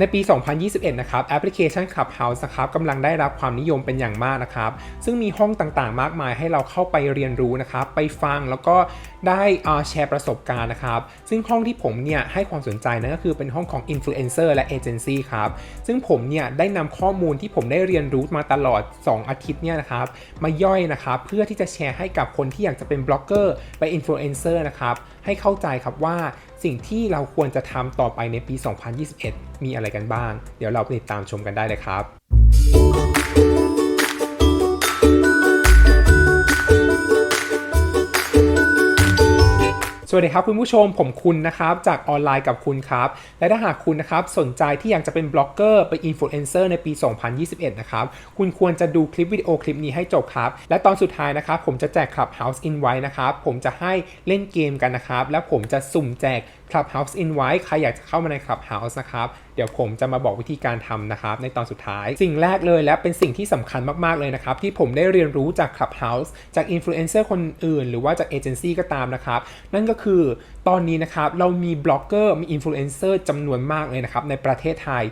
ในปี 2021 นะครับแอปพลิเคชัน Clubhouse นะครับกำลังได้รับความนิยมเป็นอย่างมากนะครับ ซึ่งมีห้องต่างๆ มากมายให้เราเข้าไปเรียนรู้นะครับ ไปฟังแล้วก็ได้แชร์ประสบการณ์นะครับ ซึ่งห้องที่ผมเนี่ยให้ความสนใจนั่นก็คือเป็นห้องของ Influencer และเอเจนซี่ครับ ซึ่งผมเนี่ยได้นำข้อมูลที่ผมได้เรียนรู้มาตลอด 2 อาทิตย์เนี่ยนะครับ มาย่อยนะครับเพื่อที่จะแชร์ให้กับคนที่อยากจะเป็นบล็อกเกอร์ไปอินฟลูเอนเซอร์นะครับให้เข้าใจครับว่า สิ่งที่เราควรจะทำต่อไปในปี 2021 มีอะไรกันบ้าง เดี๋ยวเราไปติดตามชมกันได้เลยครับสวัสดีครับคุณผู้ชมผมคุณนะครับ จากออนไลน์กับคุณครับ และถ้าหากคุณนะครับ สนใจที่อยากจะเป็นบล็อกเกอร์เป็นอินฟลูเอนเซอร์ในปี 2021 นะครับ คุณควรจะดูคลิปวิดีโอคลิปนี้ให้จบครับ และตอนสุดท้ายนะครับ ผมจะแจก Clubhouse Invite นะครับ ผมจะให้เล่นเกมกันนะครับ แล้วผมจะสุ่มแจก Clubhouse Invite ใครอยากจะเข้ามาใน Clubhouse นะครับ เดี๋ยวผมจะมาบอกวิธีการทำนะครับ ในตอนสุดท้าย สิ่งแรกเลยและเป็นสิ่งที่สำคัญมากๆเลยนะครับ ที่ผมได้เรียนรู้จาก Clubhouse จากอินฟลูเอนเซอร์คนอื่น หรือว่าจากเอเจนซี่ก็ตามนะครับ นั่นก็คือตอนนี้นะครับ เรามีบล็อกเกอร์มีอินฟลูเอนเซอร์จำนวนมากเลยนะครับ ในประเทศไทย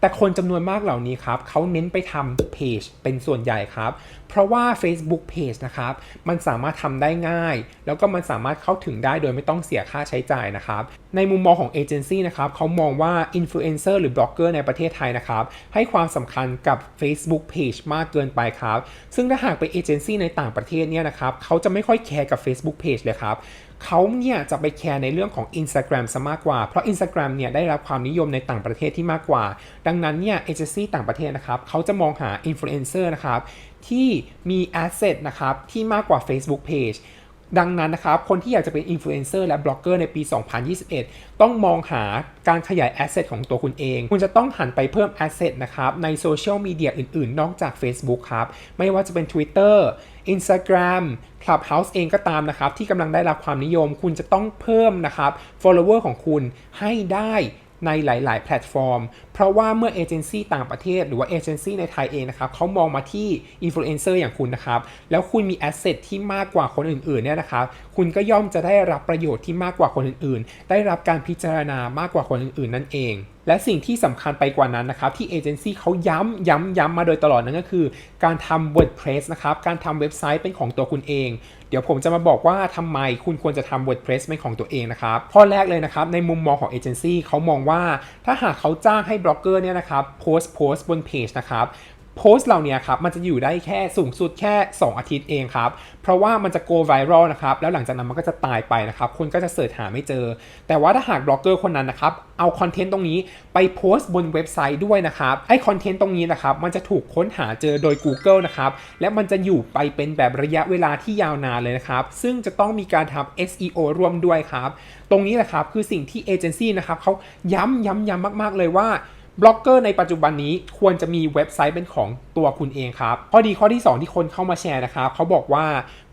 แต่คนจำนวนมากเหล่านี้ครับเขาเน้นไปทำเพจเป็นส่วนใหญ่ครับ เพราะว่า Facebook Page นะครับมันสามารถทำได้ง่าย แล้วก็มันสามารถเข้าถึงได้โดยไม่ต้องเสียค่าใช้จ่ายนะครับ ในมุมมองของเอเจนซี่นะครับเขามองว่าอินฟลูเอนเซอร์หรือบล็อกเกอร์ในประเทศไทยนะครับให้ความสำคัญกับ Facebook Page มากเกินไปครับ ซึ่งถ้าหากเป็นเอเจนซี่ในต่างประเทศเนี่ยนะครับเขาจะไม่ค่อยแคร์กับ Facebook Page เลยครับ เขาเนี่ยจะไปแคร์ในเรื่องของ Instagram ซะมากกว่า เพราะ Instagram เนี่ยได้รับความนิยมในต่างประเทศที่มากกว่า ดังนั้นเนี่ยเอเจนซี่ต่างประเทศนะครับเขาจะมองหาอินฟลูเอนเซอร์นะครับที่มี asset นะครับที่มากกว่า Facebook Page ดังนั้นนะครับ คนที่อยากจะเป็นอินฟลูเอนเซอร์และบล็อกเกอร์ในปี 2021 ต้องมองหาการขยายแอสเซทของตัวคุณเอง คุณจะต้องหันไปเพิ่มแอสเซทนะครับในโซเชียลมีเดียอื่น ๆ นอกจาก Facebook ครับ ไม่ว่าจะเป็น Twitter Instagram Clubhouse เองก็ตามนะครับ ที่กำลังได้รับความนิยม คุณจะต้องเพิ่มนะครับ follower ของคุณให้ได้ในหลาย ๆ แพลตฟอร์ม เพราะว่าเมื่อเอเจนซี่ต่างประเทศ หรือว่าเอเจนซี่ในไทยเองนะครับเขามองมาที่อินฟลูเอนเซอร์อย่างคุณนะครับ แล้วคุณมีแอสเซทที่มากกว่าคนอื่น ๆ เนี่ยนะครับ คุณก็ย่อมจะได้รับประโยชน์ที่มากกว่าคนอื่น ๆ ได้รับการพิจารณามากกว่าคนอื่น ๆ นั่นเอง และสิ่งที่สำคัญไปกว่านั้นนะครับ ที่เอเจนซี่เขาย้ำย้ำย้ำมาโดยตลอดนั่นก็คือ การทำ WordPress นะครับ การทำเว็บไซต์เป็นของตัวคุณเอง เดี๋ยวผมจะมาบอกว่าทำไมคุณควรจะทำ WordPress เป็นของตัวเองนะครับ ข้อแรกเลยนะครับ ในมุมมองของเอเจนซี่เขามองว่า ถ้าหากเขาจ้างให้บล็อกเกอร์เนี่ยนะครับโพสต์โพสต์บนเพจนะครับ โพสต์เหล่านี้ครับมันจะอยู่ได้แค่สูงสุดแค่ 2 อาทิตย์เองครับ เพราะว่ามันจะ go viral นะครับ แล้วหลังจากนั้นมันก็จะตายไปนะครับ คนก็จะเสิร์ชหาไม่เจอ แต่ว่าถ้าหากบล็อกเกอร์คนนั้นนะครับ เอาคอนเทนต์ตรงนี้ไปโพสต์บนเว็บไซต์ด้วยนะครับ ไอคอนเทนต์ตรงนี้นะครับ มันจะถูกค้นหาเจอโดย Google นะครับ และมันจะอยู่ไปเป็นแบบระยะเวลาที่ยาวนานเลยนะครับ ซึ่งจะต้องมีการทำ SEO ร่วมด้วยครับ ตรงนี้แหละครับคือสิ่งที่เอเจนซี่นะครับเขาย้ำย้ำย้ำมาก ๆ เลยว่า บล็อกเกอร์ในปัจจุบันนี้ควรจะมีเว็บไซต์เป็นของตัวคุณเองครับ ข้อดีข้อที่ 2 ที่คนเข้ามาแชร์นะครับเขาบอกว่า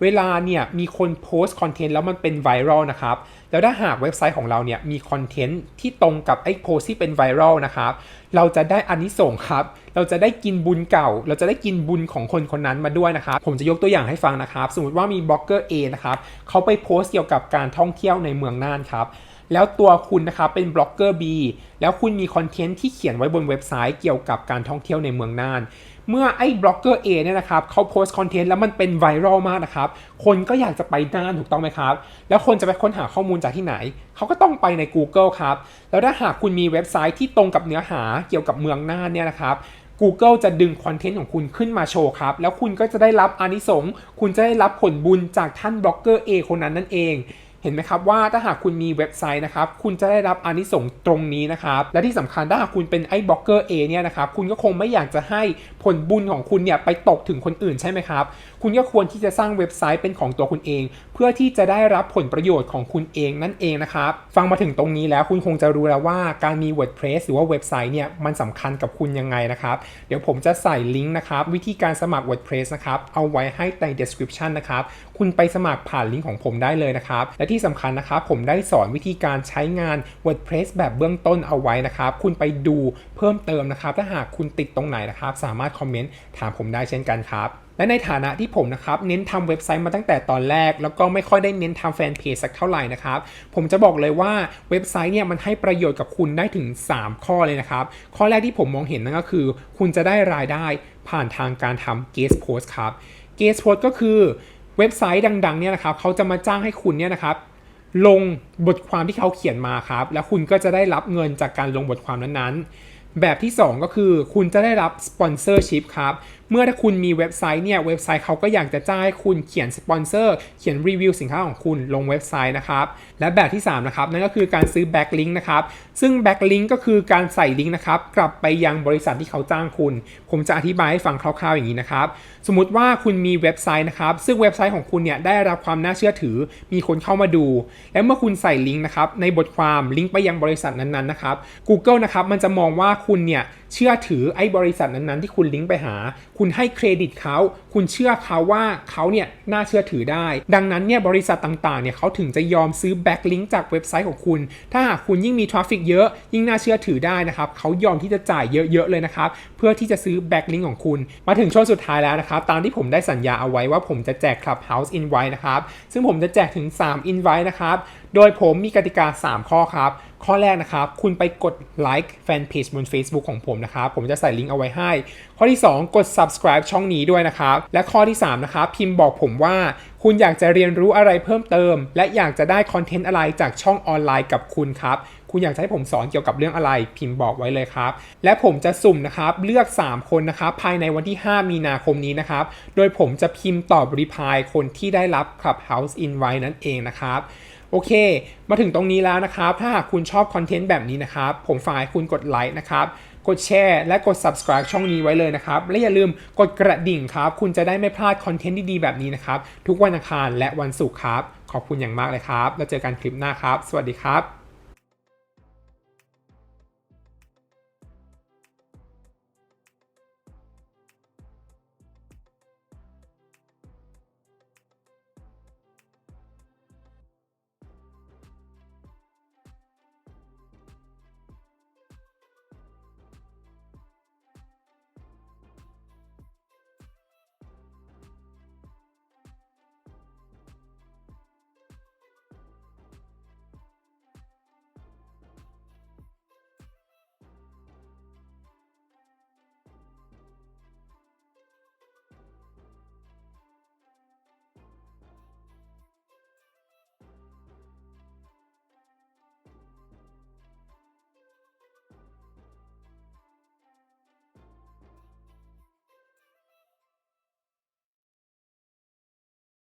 เวลาเนี่ยมีคนโพสต์คอนเทนต์แล้วมันเป็นไวรัลนะครับ แล้วถ้าหากเว็บไซต์ของเราเนี่ยมีคอนเทนต์ที่ตรงกับไอ้โพสต์ที่เป็นไวรัลนะครับ เราจะได้อานิสงส์ครับ เราจะได้กินบุญเก่า เราจะได้กินบุญของคนคนนั้นมาด้วยนะครับ ผมจะยกตัวอย่างให้ฟังนะครับ สมมติว่ามีบล็อกเกอร์ A นะครับเขาไปโพสต์เกี่ยวกับการท่องเที่ยวในเมืองน่านครับ แล้วตัวคุณนะครับเป็นบล็อกเกอร์ B แล้วคุณมีคอนเทนต์ที่เขียนไว้บนเว็บไซต์เกี่ยวกับการท่องเที่ยวในเมืองน่าน เมื่อไอ้บล็อกเกอร์ A เนี่ยนะครับเขาโพสต์คอนเทนต์แล้วมันเป็นไวรัลมากนะครับ คนก็อยากจะไปน่านถูกต้องไหมครับ แล้วคนจะไปค้นหาข้อมูลจากที่ไหน เขาก็ต้องไปใน Google ครับ แล้วถ้าหากคุณมีเว็บไซต์ที่ตรงกับเนื้อหาเกี่ยวกับเมืองน่านเนี่ยนะครับ Google จะดึงคอนเทนต์ของคุณขึ้นมาโชว์ครับ แล้วคุณก็จะได้รับอานิสงส์คุณจะได้รับผลบุญจากท่านบล็อกเกอร์ A คนนั้นนั่นเอง เห็นไหมครับว่าถ้าหากคุณมีเว็บไซต์นะครับคุณจะได้รับอานิสงส์ตรงนี้นะครับและที่สำคัญถ้าหากคุณเป็นไอ้บล็อกเกอร์เเนี่ยนะครับคุณก็คงไม่อยากจะให้ผลบุญของคุณเนี่ยไปตกถึงคนอื่นใช่ไหมครับคุณก็ควรที่จะสร้างเว็บไซต์เป็นของตัวคุณเอง เพื่อที่จะได้รับผลประโยชน์ของคุณเองนั่นเองนะครับ ฟังมาถึงตรงนี้แล้วคุณคงจะรู้แล้วว่าการมี WordPress หรือว่าเว็บไซต์เนี่ยมันสำคัญกับคุณยังไงนะครับ เดี๋ยวผมจะใส่ลิงก์นะครับวิธีการสมัคร WordPress นะครับเอาไว้ให้ใน description นะครับคุณไปสมัครผ่านลิงก์ของผมได้เลยนะครับ และที่สำคัญนะครับผมได้สอนวิธีการใช้งาน WordPress แบบเบื้องต้นเอาไว้นะครับ คุณไปดูเพิ่มเติมนะครับ ถ้าหากคุณติดตรงไหนนะครับ สามารถคอมเมนต์ถามผมได้เช่นกันครับ และในฐานะที่ผมนะครับเน้นทำเว็บไซต์มาตั้งแต่ตอนแรก แล้วก็ไม่ค่อยได้เน้นทำแฟนเพจสักเท่าไหร่นะครับ ผมจะบอกเลยว่าเว็บไซต์เนี่ยมันให้ประโยชน์กับคุณได้ถึง 3 ข้อเลยนะครับ ข้อแรกที่ผมมองเห็นนั่นก็คือ คุณจะได้รายได้ผ่านทางการทำ guest post ครับ guest post ก็คือเว็บไซต์ดังๆเนี่ยนะครับเขาจะมาจ้างให้คุณเนี่ยนะครับลงบทความที่เขาเขียนมาครับ แล้วคุณก็จะได้รับเงินจากการลงบทความนั้นๆ แบบที่ 2 ก็คือคุณจะได้รับสปอนเซอร์ชิพครับ เมื่อถ้าคุณมีเว็บไซต์เนี่ยเว็บไซต์เขาก็อยากจะจ้างให้คุณเขียนสปอนเซอร์เขียนรีวิวสินค้าของคุณลงเว็บไซต์นะครับและแบบที่3นะครับนั่นก็คือการซื้อแบ็กลิงก์นะครับซึ่งแบ็กลิงก์ก็คือการใส่ลิงก์นะครับกลับไปยังบริษัทที่เขาจ้างคุณ ผมจะอธิบายให้ฟังคร่าวๆอย่างนี้นะครับสมมติว่าคุณมีเว็บไซต์นะครับซึ่งเว็บไซต์ของคุณเนี่ยได้รับความน่าเชื่อถือ มีคนเข้ามาดู และเมื่อคุณใส่ลิงก์นะครับในบทความลิงก์ไปยังบริษัทนั้นๆนะครับ Google นะครับมันจะมองว่าคุณเนี่ยเชื่อถือไอ้บริษัทนั้นๆ ที่คุณลิงก์ไปหา คุณให้เครดิตเขาคุณเชื่อเขาว่าเขาเนี่ยน่าเชื่อถือได้ ดังนั้นเนี่ยบริษัทต่างๆเนี่ยเขาถึงจะยอมซื้อแบ็กลิงก์จากเว็บไซต์ของคุณ ถ้าหากคุณยิ่งมีทราฟฟิกเยอะยิ่งน่าเชื่อถือได้นะครับเขายอมที่จะจ่ายเยอะๆเลยนะครับเพื่อที่จะซื้อแบ็กลิงก์ของคุณ มาถึงช่วงสุดท้ายแล้วนะครับตามที่ผมได้สัญญาเอาไว้ว่าผมจะแจก Clubhouse Invite นะครับซึ่งผมจะแจกถึง 3 Invite นะครับโดยผมมีกติกา 3 ข้อครับ ข้อแรกนะครับ คุณไปกดไลค์แฟนเพจบน Facebook ของผมนะครับ ผมจะใส่ลิงก์เอาไว้ให้ ข้อที่ 2 กด subscribe ช่องนี้ด้วยนะครับ และข้อที่ 3 นะครับ พิมพ์บอกผมว่า คุณอยากจะเรียนรู้อะไรเพิ่มเติม และอยากจะได้คอนเทนต์อะไรจากช่องออนไลน์กับคุณครับคุณอยากให้ผมสอนเกี่ยวกับเรื่องอะไรพิมพ์บอกไว้เลยครับ และผมจะสุ่มนะครับเลือก 3 คนนะครับภายในวันที่ 5 มีนาคมนี้นะครับ โดยผมจะพิมพ์ตอบรีพายคนที่ได้รับ Clubhouse Invite นั่นเองนะครับ โอเค มาถึงตรงนี้แล้วนะครับ ถ้าหากคุณชอบคอนเทนต์แบบนี้นะครับ ผมฝากให้คุณกดไลค์นะครับ กดแชร์และกด subscribe ช่องนี้ไว้เลยนะครับ และอย่าลืมกดกระดิ่งครับ คุณจะได้ไม่พลาดคอนเทนต์ดีๆแบบนี้นะครับ ทุกวันอังคารและวันศุกร์ครับ ขอบคุณอย่างมากเลยครับ แล้วเจอกันคลิปหน้าครับ สวัสดีครับ